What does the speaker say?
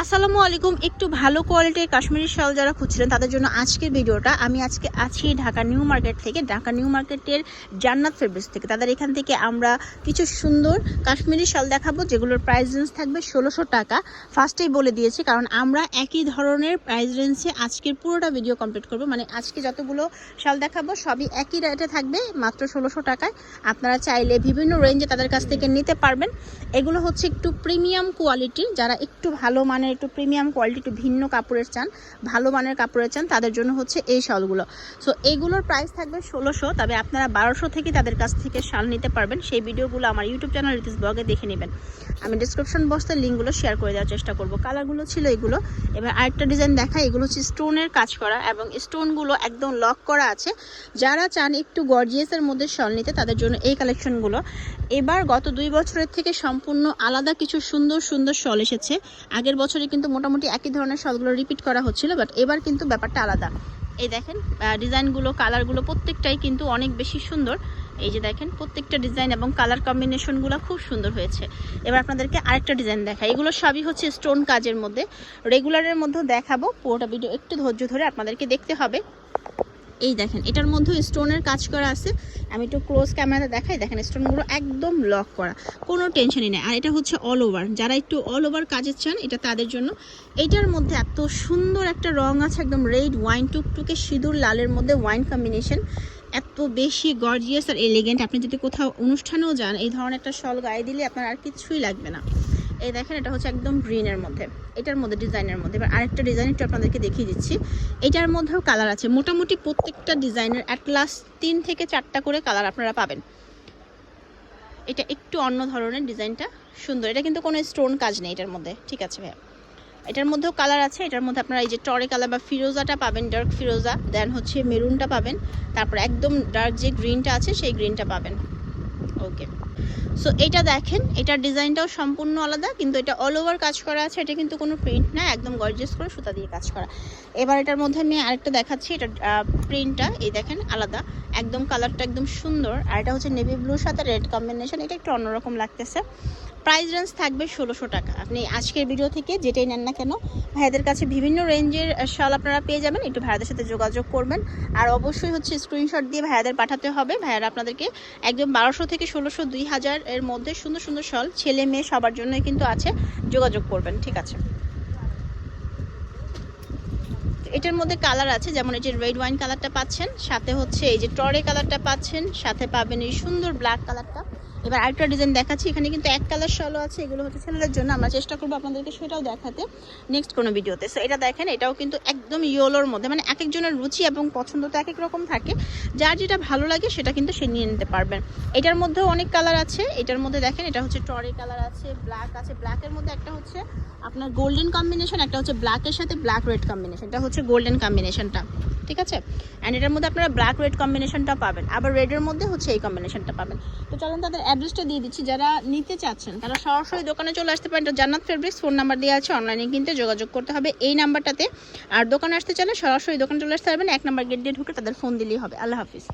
আসসালামু আলাইকুম। একটু ভালো কোয়ালিটির কাশ্মীরি শাল যারা খুঁজছিলেন, তাদের জন্য আজকের ভিডিওটা। আমি আজকে আছি ঢাকা নিউ মার্কেট থেকে, ঢাকা নিউ মার্কেটের জান্নাত ফেব্রিক্স থেকে। তাদের এখান থেকে আমরা কিছু সুন্দর কাশ্মীরি শাল দেখাবো, যেগুলোর প্রাইস রেঞ্জ থাকবে ষোলোশো টাকা। ফার্স্টেই বলে দিয়েছি, কারণ আমরা একই ধরনের প্রাইস রেঞ্জে আজকের পুরোটা ভিডিও কমপ্লিট করব। মানে আজকে যতগুলো শাল দেখাবো, সবই একই রেটে থাকবে, মাত্র ষোলোশো টাকায়। আপনারা চাইলে বিভিন্ন রেঞ্জে তাদের কাছ থেকে নিতে পারবেন। এগুলো হচ্ছে একটু প্রিমিয়াম কোয়ালিটি যারা একটু ভালো মানের একটু প্রিমিয়াম কোয়ালিটি একটু ভিন্ন কাপড়ের চান, ভালো মানের কাপড়ের চান, তাদের জন্য হচ্ছে এই শালগুলো। সো এইগুলোর প্রাইস থাকবে ষোলোশো, তবে আপনারা বারোশো থেকে তাদের কাছ থেকে শাল নিতে পারবেন। সেই ভিডিওগুলো আমার ইউটিউব চ্যানেল রিতিস ব্লগে দেখে নেবেন। আমি ডিসক্রিপশন বক্সে লিঙ্কগুলো শেয়ার করে দেওয়ার চেষ্টা করব। কালারগুলো ছিল এগুলো। এবার আরেকটা ডিজাইন দেখা এগুলো হচ্ছে স্টোনের কাজ করা এবং স্টোনগুলো একদম লক করা আছে। যারা চান একটু গর্জিয়াসের মধ্যে শল নিতে, তাদের জন্য এই কালেকশনগুলো এবার গত দুই বছরের থেকে সম্পূর্ণ আলাদা কিছু সুন্দর সুন্দর শল এসেছে। আগের বছরে কিন্তু মোটামুটি একই ধরনের শলগুলো রিপিট করা হচ্ছিল বাট এবার কিন্তু ব্যাপারটা আলাদা। এই দেখেন ডিজাইনগুলো কালারগুলো প্রত্যেকটাই কিন্তু অনেক বেশি সুন্দর। এই যে দেখেন, প্রত্যেকটা ডিজাইন এবং কালার কম্বিনেশনগুলো খুব সুন্দর হয়েছে। এবার আপনাদেরকে আরেকটা ডিজাইন দেখাই। এগুলো সবই হচ্ছে স্টোন কাজের মধ্যে। রেগুলারের মধ্যেও দেখাবো, পুরোটা ভিডিও একটু ধৈর্য ধরে আপনাদেরকে দেখতে হবে। এই দেখেন, এটার মধ্যে স্টোনের কাজ করা আছে। আমি একটু ক্লোজ ক্যামেরাতে দেখাই। দেখেন, স্টোনগুলো একদম লক করা। কোনো টেনশনই নেই। আর এটা হচ্ছে অল ওভার যারা একটু অল ওভার কাজের চান, এটা তাদের জন্য। এইটার মধ্যে এত সুন্দর একটা রং আছে, একদম রেড ওয়াইন টুকটুকে সিঁদুর, লালের মধ্যে ওয়াইন কম্বিনেশন এত বেশি গর্জিয়াস আর এলিগেন্ট আপনি যদি কোথাও অনুষ্ঠানেও যান, এই ধরনের একটা শল গায়ে দিলে আপনার আর কিছুই লাগবে না। এই দেখেন, এটা হচ্ছে একদম গ্রিনের মধ্যে। এটার মধ্যে ডিজাইনের মধ্যে। এবার আরেকটা ডিজাইন একটু আপনাদেরকে দেখিয়ে দিচ্ছি। এটার মধ্যেও কালার আছে। মোটামুটি প্রত্যেকটা ডিজাইনের অ্যাট লাস্ট তিন থেকে চারটা করে কালার আপনারা পাবেন। এটা একটু অন্য ধরনের ডিজাইনটা। সুন্দর। এটা কিন্তু কোনো স্টোন কাজ নেই এটার মধ্যে। ঠিক আছে ভাইয়া? এটার মধ্যেও কালার আছে। এটার মধ্যে আপনারা এই যে টরে কালার বা ফিরোজাটা পাবেন, ডার্ক ফিরোজা, দেন হচ্ছে মেরুনটা পাবেন। তারপর একদম ডার্ক যে গ্রিনটা আছে, সেই গ্রিনটা পাবেন। ওকে সো এটা দেখেন, এটার ডিজাইনটাও সম্পূর্ণ আলাদা, কিন্তু এটা অল ওভার কাজ করা আছে। এটা কিন্তু কোনো প্রিন্ট না, একদম গর্জিয়াস করে সুতা দিয়ে কাজ করা। এবার এটার মধ্যে আমি আরেকটা দেখাচ্ছি এটা প্রিন্টটা এই দেখেন, আলাদা। একদম কালারটা একদম সুন্দর, আর এটা হচ্ছে নেভি ব্লুর সাথে রেড কম্বিনেশন এটা একটু অন্যরকম লাগতেছে। প্রাইস রেঞ্জ থাকবে ষোলোশো টাকা। আপনি আজকের ভিডিও থেকে যেটাই নেন না কেন ভাইয়াদের কাছে বিভিন্ন রেঞ্জের শাল আপনারা পেয়ে যাবেন, একটু ভাইয়াদের সাথে যোগাযোগ করবেন। আর অবশ্যই হচ্ছে স্ক্রিনশট দিয়ে ভাইয়াদের পাঠাতে হবে। ভাইয়ারা আপনাদেরকে একদম বারোশো থেকে ষোলোশো দুই হাজার এর মধ্যে সুন্দর সুন্দর শল, ছেলে মেয়ে সবার জন্যই কিন্তু আছে। যোগাযোগ করবেন, ঠিক আছে? এটার মধ্যে কালার আছে, যেমন এই যে রেড ওয়াইন কালারটা পাচ্ছেন, সাথে হচ্ছে এই যে টরে কালারটা পাচ্ছেন, সাথে পাবেন এই সুন্দর ব্ল্যাক কালারটা। এবার আরেকটা ডিজাইন দেখাচ্ছি। এখানে কিন্তু এক কালার শলও আছে, এগুলো হচ্ছে ছেলেদের জন্য। আমরা চেষ্টা করব আপনাদেরকে সেটাও দেখাতে নেক্সট কোনো ভিডিওতে। সো এটা দেখেন, এটাও কিন্তু একদম ইয়োলোর মধ্যে মানে এক একজনের রুচি এবং পছন্দ তো এক এক রকম থাকে। যার যেটা ভালো লাগে, সেটা কিন্তু সে নিয়ে নিতে পারবেন এটার মধ্যেও অনেক কালার আছে। এটার মধ্যে দেখেন, এটা হচ্ছে টরে কালার আছে ব্ল্যাক আছে। ব্ল্যাকের মধ্যে একটা হচ্ছে আপনার গোল্ডেন কম্বিনেশন একটা হচ্ছে ব্ল্যাকের সাথে ব্ল্যাক রেড কম্বিনেশন এটা হচ্ছে গোল্ডেন কম্বিনেশনটা ঠিক আছে? অ্যান্ড এটার মধ্যে আপনারা ব্ল্যাক রেড কম্বিনেশনটা পাবেন। আবার রেডের মধ্যে হচ্ছে এই কম্বিনেশনটা পাবেন। তো চলুন তাদের অ্যাড্রেসটা দিয়ে দিচ্ছি। যারা নিতে চাচ্ছেন, তারা সরাসরি দোকানে চলে আসতে পারেন। জান্নাত ফেব্রিক্স ফোন নাম্বার দেওয়া আছে। অনলাইনে কিনতে যোগাযোগ করতে হবে এই নাম্বারটাতে। আর দোকানে আসতে চাইলে সরাসরি দোকানে চলে আসতে পারবেন। এক নাম্বার গেট দিয়ে ঢুকে তাদের ফোন দিলেই হবে। আল্লাহ হাফিজ।